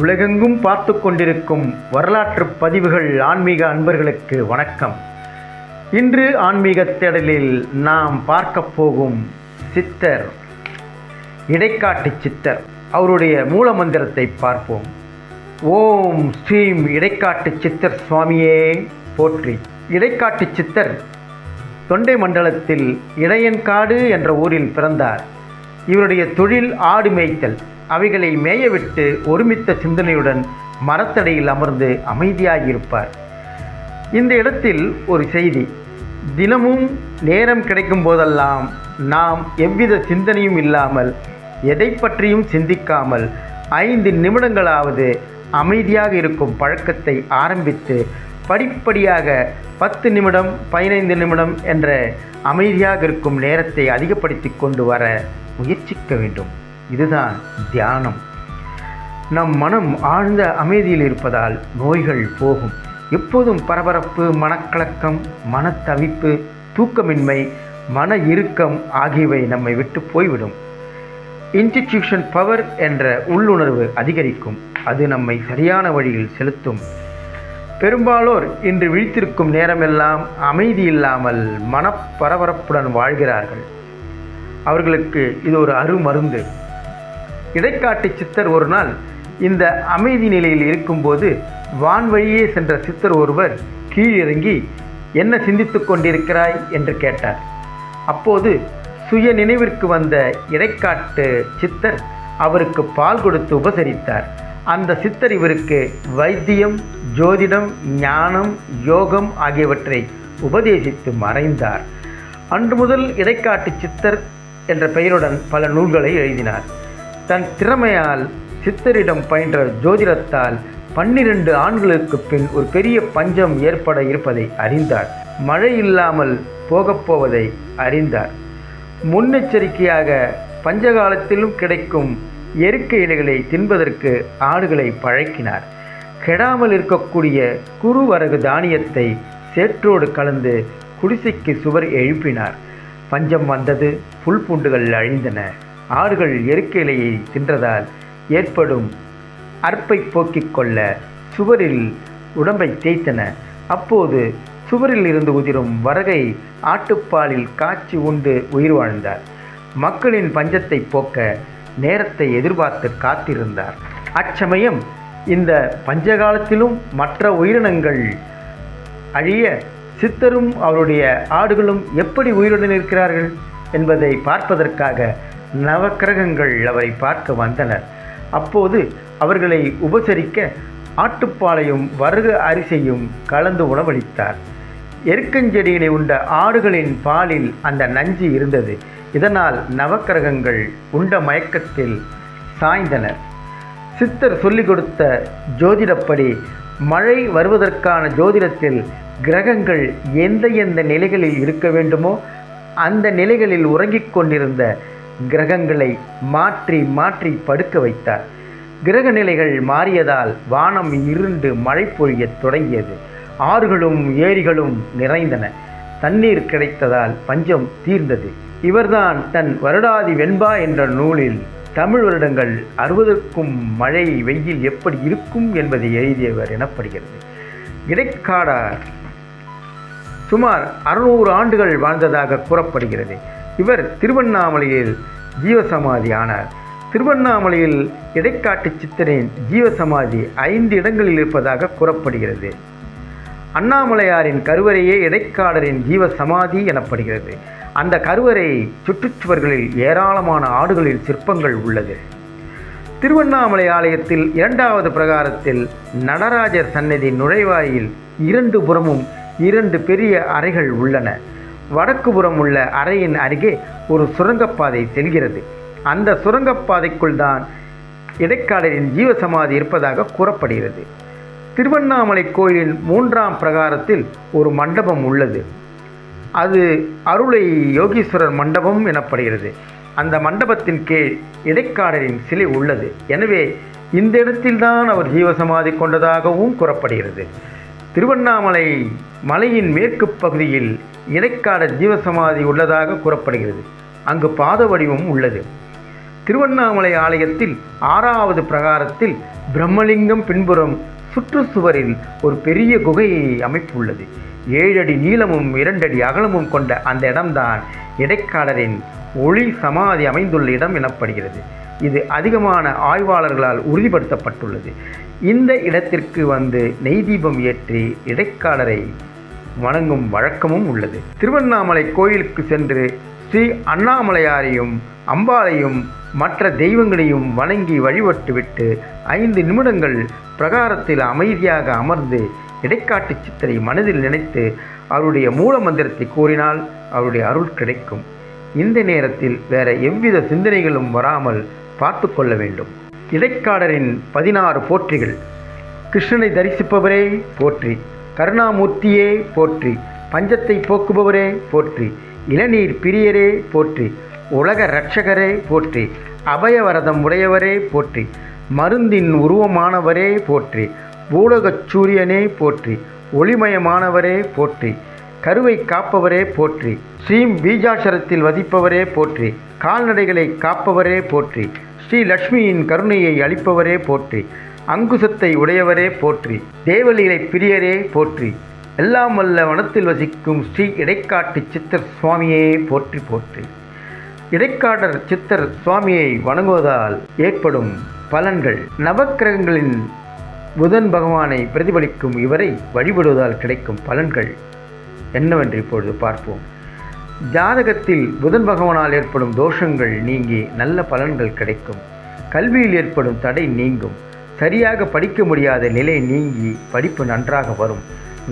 உலகெங்கும் பார்த்து கொண்டிருக்கும் வரலாற்று பதிவுகள் ஆன்மீக அன்பர்களுக்கு வணக்கம். இன்று ஆன்மீக தேடலில் நாம் பார்க்க போகும் சித்தர் இடைக்காட்டு சித்தர் அவருடைய மூல மந்திரத்தை பார்ப்போம். ஓம் ஸ்ரீம் இடைக்காட்டு சித்தர் சுவாமியே போற்றி. இடைக்காட்டு சித்தர் தொண்டை மண்டலத்தில் இடையன்காடு என்ற ஊரில் பிறந்தார். இவருடைய தொழில் ஆடு மேய்த்தல். அவைகளை மேயவிட்டு ஒருமித்த சிந்தனையுடன் மரத்தடையில் அமர்ந்து அமைதியாக இருப்பார் இந்த இடத்தில் ஒரு செய்தி தினமும் நேரம் கிடைக்கும் போதெல்லாம் நாம் எவ்வித சிந்தனையும் இல்லாமல் எதை பற்றியும் சிந்திக்காமல் ஐந்து நிமிடங்களாவது அமைதியாக இருக்கும் பழக்கத்தை ஆரம்பித்து படிப்படியாக பத்து நிமிடம் பதினைந்து நிமிடம் என்ற அமைதியாக இருக்கும் நேரத்தை அதிகப்படுத்தி கொண்டு வர முயற்சிக்க வேண்டும். இதுதான் தியானம். நம் மனம் ஆழ்ந்த அமைதியில் இருப்பதால் நோய்கள் போகும். எப்போதும் பரபரப்பு மனக்கலக்கம் மனத்தவிப்பு தூக்கமின்மை மன இறுக்கம் ஆகியவை நம்மை விட்டு போய்விடும். இன்ஸ்டிடியூஷன் பவர் என்ற உள்ளுணர்வு அதிகரிக்கும். அது நம்மை சரியான வழியில் செலுத்தும். பெரும்பாலோர் இன்று விழித்திருக்கும் நேரமெல்லாம் அமைதி இல்லாமல் மனப்பரபரப்புடன் வாழ்கிறார்கள். அவர்களுக்கு இது ஒரு அருமருந்து. இடைக்காட்டு சித்தர் ஒரு நாள் இந்த அமைதி நிலையில் இருக்கும்போது வான் வழியே சென்ற சித்தர் ஒருவர் கீழிறங்கி என்ன சிந்தித்து கொண்டிருக்கிறாய்? என்று கேட்டார். அப்போது சுய நினைவிற்கு வந்த இடைக்காட்டு சித்தர் அவருக்கு பால் கொடுத்து உபசரித்தார். அந்த சித்தர் இவருக்கு வைத்தியம் ஜோதிடம் ஞானம் யோகம் ஆகியவற்றை உபதேசித்து மறைந்தார். அன்று முதல் இடைக்காட்டு சித்தர் என்ற பெயருடன் பல நூல்களை எழுதினார். தன் திறமையால் சித்தரிடம் பயின்ற ஜோதிடத்தால் பன்னிரண்டு ஆண்களுக்கு பின் ஒரு பெரிய பஞ்சம் ஏற்பட இருப்பதை அறிந்தார். மழை இல்லாமல் போகப்போவதை அறிந்தார். முன்னெச்சரிக்கையாக பஞ்சகாலத்திலும் கிடைக்கும் எருக்க இலைகளை தின்பதற்கு ஆடுகளை பழக்கினார். கெடாமல் இருக்கக்கூடிய குறுவரகு தானியத்தை சேற்றோடு கலந்து குடிசைக்கு சுவர் எழுப்பினார். பஞ்சம் வந்தது புல் பூண்டுகள் அழிந்தன. ஆடுகள் எருக்க இலையை தின்றதால் ஏற்படும் அற்பை போக்கிக் கொள்ள சுவரில் உடம்பை தேய்த்தன. அப்போது சுவரில் இருந்து உதிரும் வரகை ஆட்டுப்பாலில் காய்ச்சி உண்டு உயிர் வாழ்ந்தார். மக்களின் பஞ்சத்தை போக்க நேரத்தை எதிர்பார்த்து காத்திருந்தார். அச்சமயம் இந்த பஞ்சகாலத்திலும் மற்ற உயிரினங்கள் அழிய சித்தரும் அவருடைய ஆடுகளும் எப்படி உயிருடன் இருக்கிறார்கள் என்பதை பார்ப்பதற்காக நவக்கிரகங்கள் அவரை பார்க்க வந்தனர். அப்போது அவர்களை உபசரிக்க ஆட்டுப்பாலையும் வருக அரிசியும் கலந்து உணவளித்தார். எருக்கஞ்செடியினை உண்ட ஆடுகளின் பாலில் அந்த நஞ்சு இருந்தது. இதனால் நவக்கிரகங்கள் உண்ட மயக்கத்தில் சாய்ந்தனர். சித்தர் சொல்லிக் கொடுத்த ஜோதிடப்படி மழை வருவதற்கான ஜோதிடத்தில் கிரகங்கள் எந்த எந்த நிலைகளில் இருக்க வேண்டுமோ அந்த நிலைகளில் உறங்கிக் கொண்டிருந்த கிரகங்களை மாற்றி மாற்றி படுக்க வைத்தார். கிரக நிலைகள் மாறியதால் வானம் இருண்டு மழை பொழியத் தொடங்கியது. ஆறுகளும் ஏரிகளும் நிறைந்தன. தண்ணீர் கிடைத்ததால் பஞ்சம் தீர்ந்தது. இவர்தான் தன் வருடாதி வெண்பா என்ற நூலில் தமிழ் வருடங்கள் அறுபதற்கும் மழை வெயில் எப்படி இருக்கும் என்பதை எழுதியவர் எனப்படுகிறது. இடைக்காடார் சுமார் அறுநூறு ஆண்டுகள் வாழ்ந்ததாக கூறப்படுகிறது. இவர் திருவண்ணாமலையில் ஜீவசமாதி ஆனார் திருவண்ணாமலையில் இடைக்காட்டு சித்தரின் ஜீவசமாதி ஐந்து இடங்களில் இருப்பதாக கூறப்படுகிறது. அண்ணாமலையாரின் கருவறையே இடைக்காடரின் ஜீவ சமாதி எனப்படுகிறது. அந்த கருவறை சுற்றுச்சுவர்களில் ஏராளமான ஆடுகளில் சிற்பங்கள் உள்ளது. திருவண்ணாமலை ஆலயத்தில் இரண்டாவது பிரகாரத்தில் நடராஜர் சன்னதி நுழைவாயில் இரண்டு புறமும் இரண்டு பெரிய அறைகள் உள்ளன. வடக்கு புறம் உள்ள அறையின் அருகே ஒரு சுரங்கப்பாதை செல்கிறது. அந்த சுரங்கப்பாதைக்குள் தான் இடைக்காடரின் ஜீவசமாதி இருப்பதாக கூறப்படுகிறது. திருவண்ணாமலை கோயிலின் மூன்றாம் பிரகாரத்தில் ஒரு மண்டபம் உள்ளது. அது அருளை யோகீஸ்வரர் மண்டபம் எனப்படுகிறது. அந்த மண்டபத்தின் கீழ் இடைக்காடரின் சிலை உள்ளது. எனவே இந்த இடத்தில்தான் அவர் ஜீவசமாதி கொண்டதாகவும் கூறப்படுகிறது. திருவண்ணாமலை மலையின் மேற்கு பகுதியில் இடைக்கால ஜீவசமாதி உள்ளதாக கூறப்படுகிறது. அங்கு பாத வடிவம் உள்ளது. திருவண்ணாமலை ஆலயத்தில் ஆறாவது பிரகாரத்தில் பிரம்மலிங்கம் பின்புறம் சுற்றுச்சுவரில் ஒரு பெரிய குகையை அமைப்புள்ளது ஏழடி நீளமும் இரண்டடி அகலமும் கொண்ட அந்த இடம்தான் இடைக்காலரின் ஒளி சமாதி அமைந்துள்ள இடம் எனப்படுகிறது. இது அதிகமான ஆய்வாளர்களால் உறுதிப்படுத்தப்பட்டுள்ளது. இந்த இடத்திற்கு வந்து நெய் தீபம் ஏற்றி இடைக்காலரை வணங்கும் வழக்கமும் உள்ளது. திருவண்ணாமலை கோயிலுக்கு சென்று ஸ்ரீ அண்ணாமலையாரையும் அம்பாளையும் மற்ற தெய்வங்களையும் வணங்கி வழிபட்டுவிட்டு ஐந்து நிமிடங்கள் பிரகாரத்தில் அமைதியாக அமர்ந்து இடைக்காட்டு சித்தரை மனதில் நினைத்து அவருடைய மூல மந்திரத்தை கூறினால் அவருடைய அருள் கிடைக்கும். இந்த நேரத்தில் வேற எவ்வித சிந்தனைகளும் வராமல் பார்த்து கொள்ள வேண்டும். இடைக்காடரின் பதினாறு போற்றிகள். கிருஷ்ணனை தரிசிப்பவரே போற்றி. கருணாமூர்த்தியே போற்றி பஞ்சத்தை போக்குபவரே போற்றி இளநீர் பிரியரே போற்றி உலக இரட்சகரே போற்றி அபயவரதம் உடையவரே போற்றி மருந்தின் உருவமானவரே போற்றி பூலகச் சூரியனே போற்றி ஒளிமயமானவரே போற்றி கருவை காப்பவரே போற்றி ஸ்ரீம் பீஜாசரத்தில் வதிப்பவரே போற்றி கால்நடைகளை காப்பவரே போற்றி ஸ்ரீ லக்ஷ்மியின் கருணையை அளிப்பவரே போற்றி அங்குசத்தை உடையவரே போற்றி. தேவலீலை பிரியரே போற்றி. எல்லாம் வல்ல வனத்தில் வசிக்கும் ஸ்ரீ இடைக்காட்டு சித்தர் சுவாமியே போற்றி போற்றி. இடைக்காடர் சித்தர் சுவாமியை வணங்குவதால் ஏற்படும் பலன்கள். நவக்கிரகங்களின் புதன் பகவானை பிரதிபலிக்கும் இவரை வழிபடுவதால் கிடைக்கும் பலன்கள் என்னவென்று இப்பொழுது பார்ப்போம். ஜாதகத்தில் புதன் பகவானால் ஏற்படும் தோஷங்கள் நீங்கி நல்ல பலன்கள் கிடைக்கும். கல்வியில் ஏற்படும் தடை நீங்கும். சரியாக படிக்க முடியாத நிலை நீங்கி படிப்பு நன்றாக வரும்.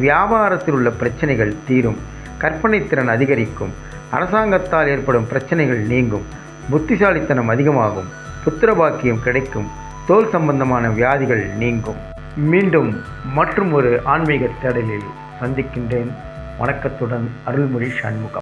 வியாபாரத்தில் உள்ள பிரச்சனைகள் தீரும். கற்பனை திறன் அதிகரிக்கும். அரசாங்கத்தால் ஏற்படும் பிரச்சனைகள் நீங்கும். புத்திசாலித்தனம் அதிகமாகும். புத்திரபாக்கியம் கிடைக்கும். தோல் சம்பந்தமான வியாதிகள் நீங்கும். மீண்டும் மற்றும் ஒரு ஆன்மீக தேடலில் சந்திக்கின்றேன். வணக்கத்துடன் அருள்மொழி சண்முகம்.